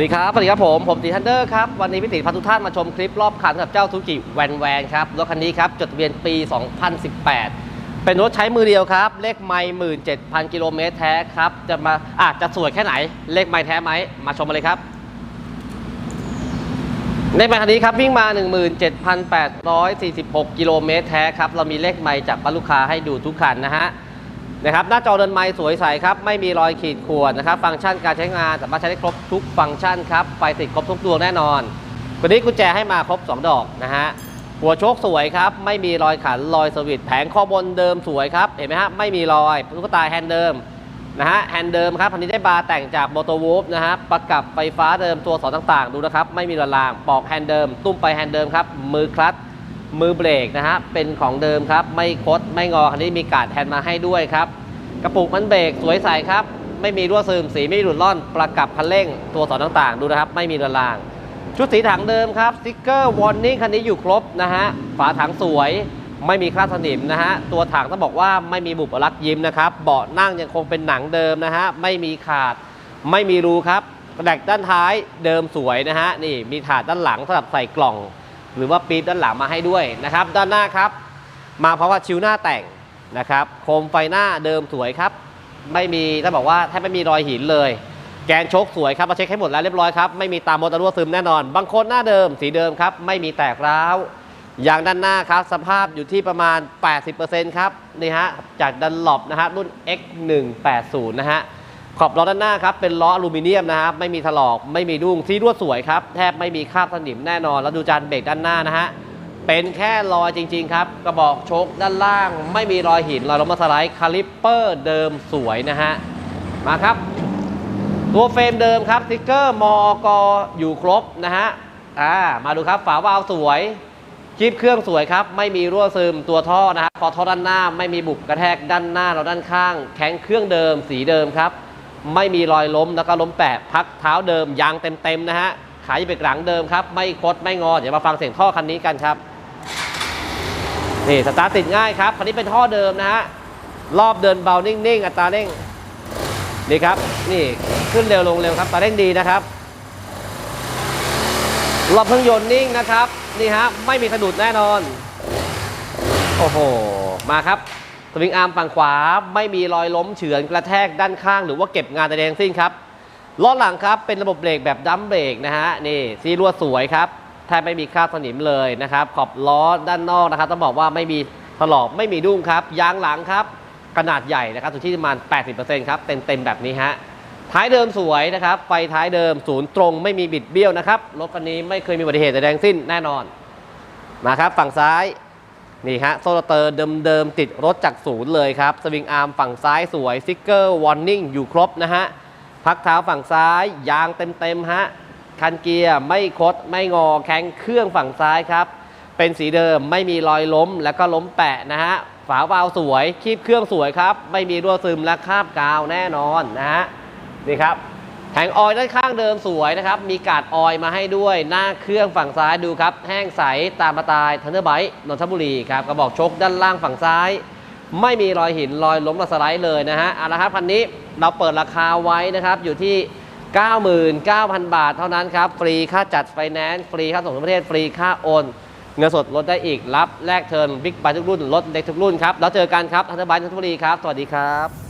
วัสดีครับ สวัสดีครับผม ผมตีทันเดอร์ครับ วันนี้พี่ติพาทุกท่านมาชมคลิปรอบคันกับเจ้าทูกิแวนแวนครับ รถคันนี้ครับ จดทะเบียนปี 2018 เป็นรถใช้มือเดียวครับ เลขไม่17,000กิโลเมตรแท้ครับ จะมาอาจจะสวยแค่ไหน เลขไม่แท้ไหม มาชมมาเลยครับ เลขไมค์คันนี้ครับวิ่งมา 17,846 กิโลเมตรแท้ครับ เรามีเลขไมค์จากบ้านลูกค้าให้ดูทุกคันนะฮะ นะครับหน้าจอเดินไมค์สวยใสครับ ไม่มีรอยขีดข่วนนะครับ ฟังก์ชันการใช้งานสามารถใช้ได้ครบทุกฟังก์ชันครับ ไฟติดครบทุกดวงแน่นอนวันนี้กุญแจให้มาครบ 2 ดอกนะฮะ หัวโชคสวยครับ ไม่มีรอยขันรอยสวิตช์แผงข้อบนเดิมสวยครับ เห็นไหมฮะ ไม่มีรอยลูกตาแฮนด์เดิมนะฮะ แฮนด์เดิมครับคันนี้ได้บาร์แต่งจากโมโตวูฟนะฮะ ประกับไฟฟ้าเดิมตัวสอนต่างๆ ดูนะครับ ไม่มีรอยราง ปอกแฮนด์เดิม ตุ้มไปแฮนด์เดิมครับ มือคลัตช์ มือเบรกนะฮะเป็นของเดิมครับ ไม่คดไม่งอคันนี้มีการ์ดแฮนมาให้ด้วยครับ กระปุกมันเบรกสวยใสครับ ไม่มีรั่วซึมสีไม่หลุดล่อน ประกับคันเร่งตัวสอนต่างๆ ดูนะครับ ไม่มีรอยราง ชุดสีถังเดิมครับสติ๊กเกอร์วอร์นิ่งคันนี้อยู่ครบนะฮะฝาถังสวยไม่มีคราบสนิมนะฮะ ตัวถังต้องบอกว่าไม่มีบุบลักยิ้มนะครับ เบาะนั่งยังคงเป็นหนังเดิมนะฮะ ไม่มีขาด ไม่มีรูครับแดกด้านท้ายเดิมสวยนะฮะ นี่มีถาดด้านหลังสำหรับใส่กล่อง หรือว่าปี๊บด้านหลังมาให้ด้วยนะครับ ด้านหน้าครับ มาเพราะว่าชิวหน้าแต่งนะครับ โคมไฟหน้าเดิมสวยครับ ไม่มีถ้าบอกว่าแทบไม่มีรอยหินเลย แกนโชคสวยครับมาเช็คให้หมดแล้วเรียบร้อยครับ ไม่มีตามมอเตอร์รั่วซึมแน่นอน บางคนหน้าเดิมสีเดิมครับ ไม่มีแตกร้าวยางด้านหน้าครับ สภาพอยู่ที่ประมาณ 80%ครับนี่ฮะจากดันหลบนะฮะรุ่น X180 นะฮะ ขอบล้อด้านหน้าครับเป็นล้ออลูมิเนียมนะครับไม่มีถลอกไม่มีดุ้งซีรวดสวยครับแทบไม่มีคราบสนิมแน่นอน แล้วดูจานเบรกด้านหน้านะฮะเป็นแค่รอยจริง ๆ ครับ กระบอกโชคด้านล่าง ไม่มีรอยหินรอยล้มสไลด์คาลิปเปอร์เดิมสวยนะฮะมาครับ ตัวเฟรมเดิมครับสติ๊กเกอร์มอกอยู่ครบนะฮะอ่ามาดูครับฝาวาล์วสวยคลิปเครื่องสวยครับ ไม่มีรั่วซึมตัวท่อนะฮะคอท่อด้านหน้า ไม่มีบุบกระแทกด้านหน้าเราด้านข้าง แข็งเครื่องเดิมสีเดิมครับ ไม่มีรอยล้มแล้วก็ล้มแปะพักเท้าเดิมยางเต็มๆนะฮะขายเบรกหลังเดิมครับ ไม่คดไม่งอ เดี๋ยวมาฟังเสียงท่อคันนี้กันครับนี่สตาร์ทติดง่ายครับคันนี้เป็นท่อเดิมนะฮะรอบเดินเบานิ่งๆอัตราเร่งนี่ครับ นี่ขึ้นเร็วลงเร็วครับตาเร่งดีนะครับรอบเครื่องยนต์นิ่งนะครับ นี่ฮะไม่มีสะดุดแน่นอน โอ้โห มาครับ สวิงอาร์มฝั่งขวาไม่มีรอยล้มเฉือนกระแทกด้านข้าง หรือว่าเก็บงานใดๆทั้งสิ้นครับล้อหลังครับเป็นระบบเบรกแบบดัมเบรกนะฮะนี่ซีรัวสวยครับแทบไม่มีคราบสนิมเลยนะครับขอบล้อด้านนอกนะครับต้องบอกว่าไม่มีถลอกไม่มีดุ้งครับยางหลังครับขนาดใหญ่นะครับอยู่ที่ประมาณ 80%ครับเต็มๆแบบนี้ฮะท้ายเดิมสวยนะครับ ไฟท้ายเดิมศูนย์ตรงไม่มีบิดเบี้ยวนะครับรถคันนี้ไม่เคยมีอุบัติเหตุใดๆทั้งสิ้นแน่นอนมาครับฝั่งซ้าย นี่ฮะโซลเตอร์เดิมๆติดรถจากศูนย์เลยครับ สวิงอาร์มฝั่งซ้ายสวยสติ๊กเกอร์วอร์นิ่งอยู่ครบนะฮะ พักเท้าฝั่งซ้ายยางเต็มๆฮะ คันเกียร์ไม่คดไม่งอแข็งเครื่องฝั่งซ้ายครับ เป็นสีเดิมไม่มีรอยล้มแล้วก็ล้มแปะนะฮะ ฝาวาล์วสวยคีบเครื่องสวยครับ ไม่มีรั่วซึมและคาบกาวแน่นอนนะฮะ นี่ครับ แผงออยด้านข้างเดิมสวยนะครับ มีกาดออยมาให้ด้วย หน้าเครื่องฝั่งซ้ายดูครับ แห้งใสตามมาตายทันเดอร์ไบต์นนทบุรีครับ กระบอกชกด้านล่างฝั่งซ้าย ไม่มีรอยหินรอยล้มระสไลด์เลยนะฮะเอาละครับคันนี้เราเปิดราคาไว้นะครับ อยู่ที่ 99,000 บาทเท่านั้นครับ ฟรีค่าจัดไฟแนนซ์ ฟรีค่าส่งทั่วประเทศ ฟรีค่าโอน เงินสดลดได้อีก รับแลกเทิร์นบิ๊กไบทุกรุ่น ลดเด็กทุกรุ่นครับ แล้วเจอกันครับทันเดอร์ไบต์นนทบุรีครับ สวัสดีครับ